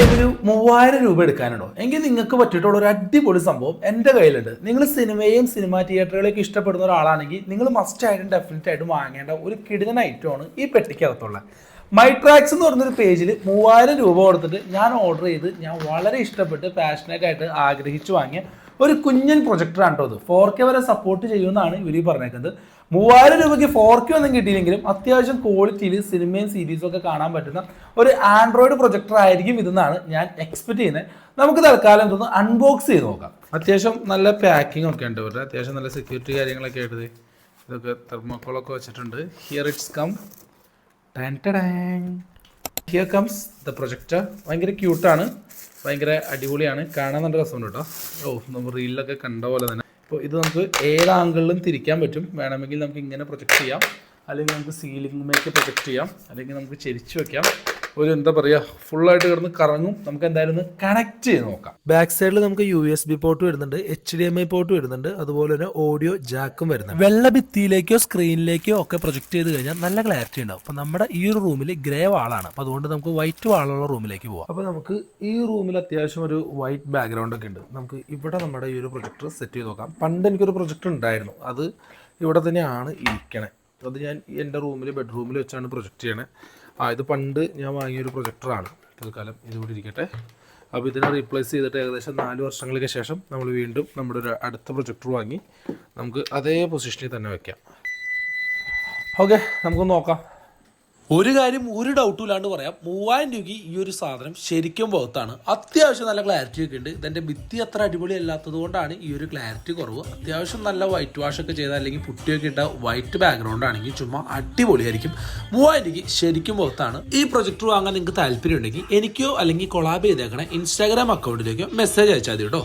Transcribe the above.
കയ്യിലൊരു മൂവായിരം രൂപ എടുക്കാനുണ്ടോ? എങ്കിൽ നിങ്ങൾക്ക് പറ്റിയിട്ടുള്ള ഒരു അടിപൊളി സംഭവം എന്റെ കയ്യിലുണ്ട്. നിങ്ങൾ സിനിമയും സിനിമ തിയേറ്ററുകളൊക്കെ ഇഷ്ടപ്പെടുന്ന ഒരാളാണെങ്കിൽ നിങ്ങൾ മസ്റ്റ് ആയിട്ടും ഡെഫിനറ്റ് ആയിട്ടും വാങ്ങേണ്ട ഒരു കിടിലൻ ഐറ്റമാണ് ഈ പെട്ടിക്കകത്തുള്ള. മൈട്രാക്സ് എന്ന് പറഞ്ഞൊരു പേജിൽ മൂവായിരം രൂപ കൊടുത്തിട്ട് ഞാൻ ഓർഡർ ചെയ്ത് ഞാൻ വളരെ ഇഷ്ടപ്പെട്ട് പാഷനേറ്റ് ആയിട്ട് ആഗ്രഹിച്ചു വാങ്ങിയ ഒരു കുഞ്ഞൻ പ്രൊജക്ടറാണ് കേട്ടോ അത്. ഫോർ കെ വരെ സപ്പോർട്ട് ചെയ്യുമെന്നാണ് ഇവർ പറഞ്ഞേക്കുന്നത്. മൂവായിരം രൂപയ്ക്ക് ഫോർ കെ ഒന്നും കിട്ടിയില്ലെങ്കിലും അത്യാവശ്യം ക്വാളിറ്റിയിൽ സിനിമയും സീരീസും ഒക്കെ കാണാൻ പറ്റുന്ന ഒരു ആൻഡ്രോയിഡ് പ്രൊജക്ടർ ആയിരിക്കും ഇതെന്നാണ് ഞാൻ എക്സ്പെക്ട് ചെയ്യുന്നത്. നമുക്ക് തൽക്കാലം ഇതൊന്ന് അൺബോക്സ് ചെയ്ത് നോക്കാം. അത്യാവശ്യം നല്ല പാക്കിംഗ് ഒക്കെ ഉണ്ട് ഇവരുടെ. അത്യാവശ്യം നല്ല സെക്യൂരിറ്റി കാര്യങ്ങളൊക്കെ ആയിട്ട് ഇതൊക്കെ തെർമോക്കോളൊക്കെ വെച്ചിട്ടുണ്ട്. Here it's come here comes the projector ഭയങ്കര ക്യൂട്ടാണ് ഭയങ്കര അടിപൊളിയാണ്. കാണാൻ നല്ല രസമുണ്ട് കേട്ടോ. ഓ നമ്മൾ റീലിലൊക്കെ കണ്ട പോലെ തന്നെ. ഇപ്പോൾ ഇത് നമുക്ക് ഏത് ആംഗിളിലും തിരിക്കാൻ പറ്റും. വേണമെങ്കിൽ നമുക്ക് ഇങ്ങനെ പ്രൊജക്റ്റ് ചെയ്യാം. അല്ലെങ്കിൽ നമുക്ക് സീലിംഗിലേക്ക് പ്രൊജക്റ്റ് ചെയ്യാം. അല്ലെങ്കിൽ നമുക്ക് ചെരിച്ച് വെക്കാം. ഒരു എന്താ പറയുക ഫുള്ളായിട്ട് കിടന്ന് കറങ്ങും. നമുക്ക് എന്തായാലും ഒന്ന് കണക്ട് ചെയ്ത് നോക്കാം. ബാക്ക് സൈഡിൽ നമുക്ക് യു എസ് ബി പോർട്ട് വരുന്നുണ്ട് H D M I port വരുന്നുണ്ട് അതുപോലെ തന്നെ ഓഡിയോ ജാക്കും വരുന്നുണ്ട്. വെള്ള ഭിത്തിയിലേക്കോ സ്ക്രീനിലേക്കോ ഒക്കെ പ്രൊജക്ട് ചെയ്ത് കഴിഞ്ഞാൽ നല്ല ക്ലാരിറ്റി ഉണ്ടാവും. അപ്പോൾ നമ്മുടെ ഈ ഒരു റൂമിൽ ഗ്രേ വാളാണ് അപ്പോൾ അതുകൊണ്ട് നമുക്ക് വൈറ്റ് വാളുള്ള റൂമിലേക്ക് പോകാം അപ്പോൾ നമുക്ക് ഈ റൂമിൽ അത്യാവശ്യം ഒരു വൈറ്റ് ബാക്ക്ഗ്രൗണ്ട് ഒക്കെ ഉണ്ട്. നമുക്ക് ഇവിടെ നമ്മുടെ ഈ ഒരു പ്രൊജക്ടർ സെറ്റ് ചെയ്ത് നോക്കാം. പണ്ട് എനിക്കൊരു പ്രൊജക്ടർ ഉണ്ടായിരുന്നു. അത് ഇവിടെ തന്നെയാണ് ഇരിക്കണേ. അത് ഞാൻ എന്റെ റൂമിൽ ബെഡ്റൂമിൽ വെച്ചാണ് പ്രൊജക്റ്റ് ചെയ്യണേ. ആ ഇത് പണ്ട് ഞാൻ വാങ്ങിയൊരു പ്രൊജക്ടറാണ്. തൽക്കാലം ഇതുകൂടി ഇരിക്കട്ടെ. അപ്പോൾ ഇതിനെ റീപ്ലേസ് ചെയ്തിട്ട് ഏകദേശം നാല് വർഷങ്ങൾക്ക് ശേഷം നമ്മൾ വീണ്ടും നമ്മുടെ ഒരു അടുത്ത പ്രൊജക്ടർ വാങ്ങി നമുക്ക് അതേ പൊസിഷനിൽ തന്നെ വയ്ക്കാം ഓക്കെ നമുക്ക് നോക്കാം. ഒരു കാര്യം ഒരു ഡൗട്ടും ഇല്ലാണ്ട് പറയാം. മൂവായിരം രൂപയ്ക്ക് ഈ ഒരു സാധനം ശരിക്കും പുറത്താണ് അത്യാവശ്യം നല്ല ക്ലാരിറ്റി ഒക്കെ ഉണ്ട്. ഇതിന്റെ ഭിത്തി അത്ര അടിപൊളി അല്ലാത്തത് കൊണ്ടാണ് ഈ ഒരു ക്ലാരിറ്റി കുറവ്. അത്യാവശ്യം നല്ല വൈറ്റ് വാഷ് ഒക്കെ ചെയ്താൽ അല്ലെങ്കിൽ പുട്ടിയൊക്കെ ഇട്ട വൈറ്റ് ബാക്ക്ഗ്രൗണ്ട് ആണെങ്കിൽ ചുമ്മാ അടിപൊളിയായിരിക്കും. മൂവായിരം രൂപയ്ക്ക് ശരിക്കും പുറത്താണ് ഈ പ്രൊജക്ടർ വാങ്ങാൻ നിങ്ങൾക്ക് താല്പര്യം ഉണ്ടെങ്കിൽ എനിക്കോ അല്ലെങ്കിൽ കൊളാബ് ചെയ്തേക്കണ ഇൻസ്റ്റാഗ്രാം അക്കൗണ്ടിലേക്കോ മെസ്സേജ് അയച്ചാൽ മതി കേട്ടോ.